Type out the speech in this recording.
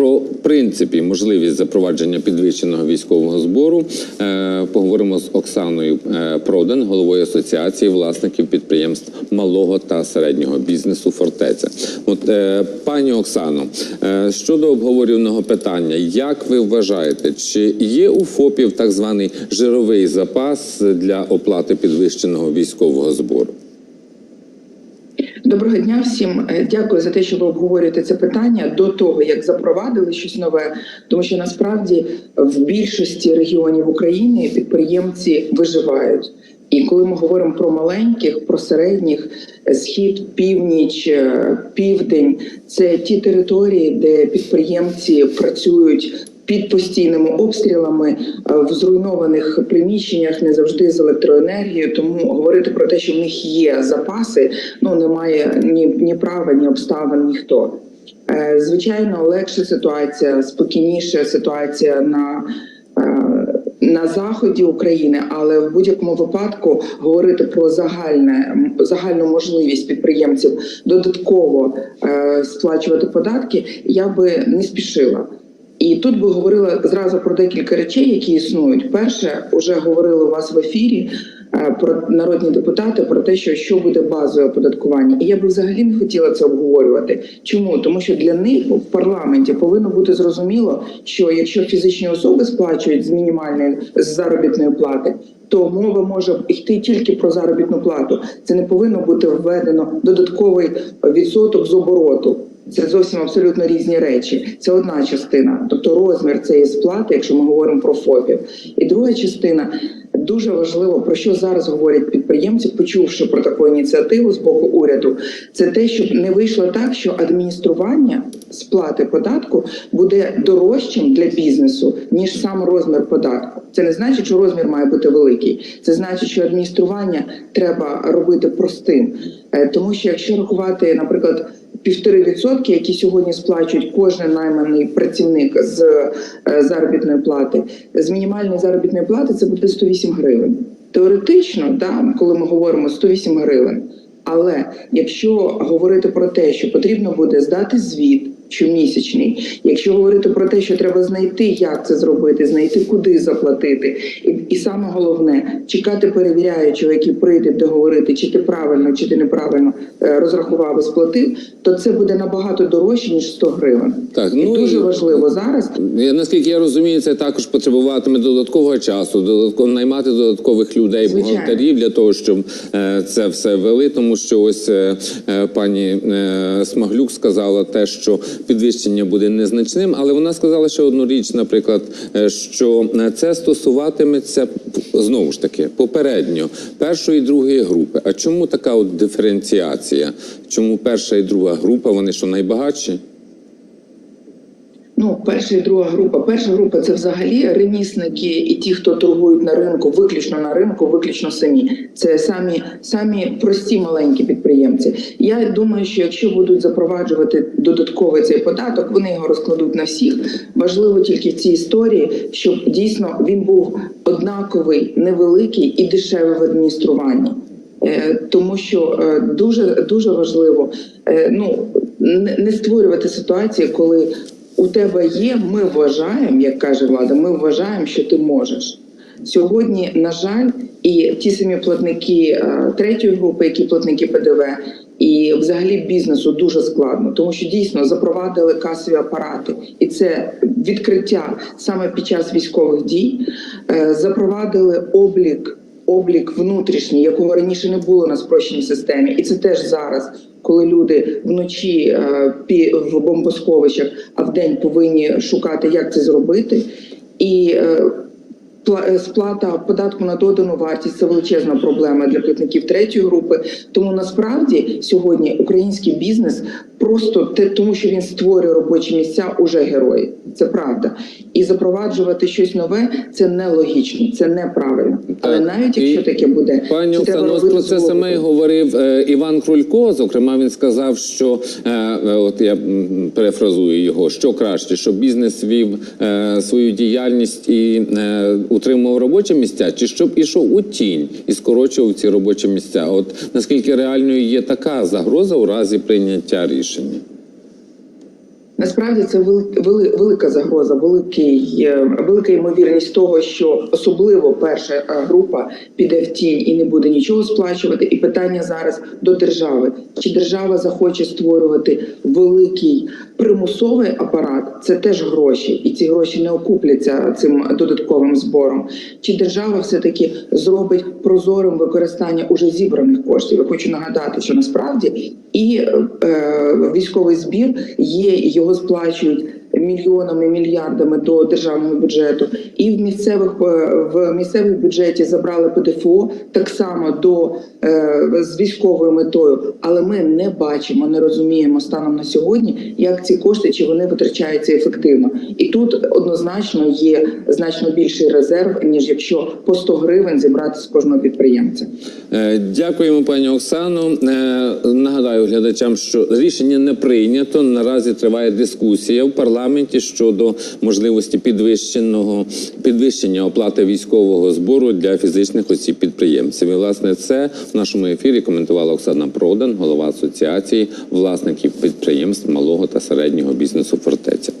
Про принципі можливість запровадження підвищеного військового збору е, поговоримо з Оксаною е, Продан, головою асоціації власників підприємств малого та середнього бізнесу Фортеця. От е, пані Оксано, щодо обговорюваного питання, як ви вважаєте, чи є у ФОПів так званий жировий запас для оплати підвищеного військового збору? Доброго дня всім. Е, Дякую за те, що ви обговорюєте це питання до того, як запровадили щось нове. Тому що насправді в більшості регіонів України підприємці виживають. І коли ми говоримо про маленьких, про середніх, е, схід, північ, е, південь це ті території, де підприємці працюють під постійними обстрілами е, в зруйнованих приміщеннях, не завжди з електроенергією. Тому говорити про те, що в них є запаси, ну немає ні, ні права, ні обставин, ніхто. Е, Звичайно, легша ситуація, спокійніша ситуація на. е, На заході України, але в будь-якому випадку говорити про загальне загальну можливість підприємців додатково сплачувати податки, я би не спішила. І тут би говорила зразу про декілька речей, які існують. Перше, вже говорили у вас в ефірі е, про народні депутати про те, що що буде базове оподаткування. І я би взагалі не хотіла це обговорювати. Чому? Тому що для них в парламенті повинно бути зрозуміло, що якщо фізичні особи сплачують з мінімальної з заробітної плати. То мова може йти тільки про заробітну плату. Це не повинно бути введено додатковий відсоток з обороту. Це зовсім абсолютно різні речі. Це одна частина, тобто розмір цієї сплати, якщо ми говоримо про ФОПів. І друга частина дуже важливо про що зараз говорять підприємці, почувши про таку ініціативу з боку уряду. Це те, щоб не вийшло так, що адміністрування сплати податку буде дорожчим для бізнесу ніж сам розмір податку. Це не значить, що розмір має бути великий. Це значить, що адміністрування треба робити простим, Е, тому що якщо рахувати, наприклад півтори відсотки, які сьогодні сплачують кожен найманий працівник з е, заробітної плати, з мінімальної заробітної плати це буде 108 гривень. Теоретично, да, коли ми говоримо 108 гривень. Але якщо говорити про те, що потрібно буде здати звіт щомісячний, якщо говорити про те, що треба знайти, як це зробити, знайти куди заплатити, і, і саме головне чекати перевіряючого, який прийде договорити, чи ти правильно, чи ти неправильно е, розрахував і сплатив, то це буде набагато дорожче ніж 100 гривень. Так, і ну, дуже і- важливо зараз. Я, наскільки я розумію, це також потребуватиме додаткового часу, додатково наймати додаткових людей, Звичайно. бухгалтерів для того, щоб е, це все вели. Тому що ось е, е, пані е, Смаглюк сказала те, що підвищення буде незначним, але вона сказала ще одну річ, наприклад, е, що е, це стосуватиметься знову ж таки попередньо першої і другої групи. А чому така от диференціація? Чому перша і друга група вони що найбагатші? Ну, перша і друга група. Перша група це взагалі ремісники і ті, хто торгують на ринку, виключно на ринку, виключно самі. Це самі самі прості маленькі підприємці. Я думаю, що якщо будуть запроваджувати додатковий цей податок, вони його розкладуть на всіх. Важливо тільки в цій історії, щоб дійсно він був однаковий, невеликий і дешевий в адмініструванні. Е, Тому що е, дуже дуже важливо е, ну не створювати ситуації, коли у тебе є, ми вважаємо, як каже влада, ми вважаємо, що ти можеш. Сьогодні, на жаль, і ті самі платники е, третьої групи, які платники ПДВ, і взагалі бізнесу дуже складно, тому що дійсно запровадили касові апарати, і це відкриття саме під час військових дій. Е, Запровадили облік облік внутрішній, якого раніше не було на спрощеній системі, і це теж зараз, коли люди вночі е, в бомбосховищах, а вдень повинні шукати, як це зробити. І е, е, сплата податку на додану вартість це величезна проблема для платників третьої групи. Тому насправді сьогодні український бізнес просто те, тому що він створює робочі місця, уже герої. Це правда. І запроваджувати щось нове це нелогічно, це неправильно. Але навіть І, якщо таке буде, Пані Оксано, про це саме говорив е, Іван Крулько. Зокрема, він сказав, що е, е, от я перефразую його, що краще, щоб бізнес вів е, свою діяльність і е, утримував робочі місця, чи щоб ішов у тінь і скорочував ці робочі місця. От наскільки реальною є така загроза у разі прийняття рішення? Насправді це вели- вели- велика загроза, великий, е, велика ймовірність того, що особливо перша е, група піде в тінь і не буде нічого сплачувати. І питання зараз до держави: чи держава захоче створювати великий примусовий апарат? Це теж гроші, і ці гроші не окупляться цим додатковим збором. Чи держава все таки зробить прозорим використання уже зібраних коштів? Я хочу нагадати, що насправді і е, військовий збір є, його сплачують мільйонами, мільярдами до державного бюджету, і в місцевих е, в місцевих бюджеті забрали ПДФО так само до е, з військовою метою, але ми не бачимо, не розуміємо станом на сьогодні, як ці кошти чи вони витрачаються ефективно. І тут однозначно є значно більший резерв ніж якщо по 100 гривень зібрати з кожного підприємця. Е, Дякуємо, пані Оксано. Нагадаю глядачам, що рішення не прийнято. Наразі триває дискусія в парламенті щодо можливості підвищеного підвищення оплати військового збору для фізичних осіб підприємців. І власне це в нашому ефірі коментувала Оксана Продан, голова асоціації власників підприємств малого та середнього бізнесу Фортеця.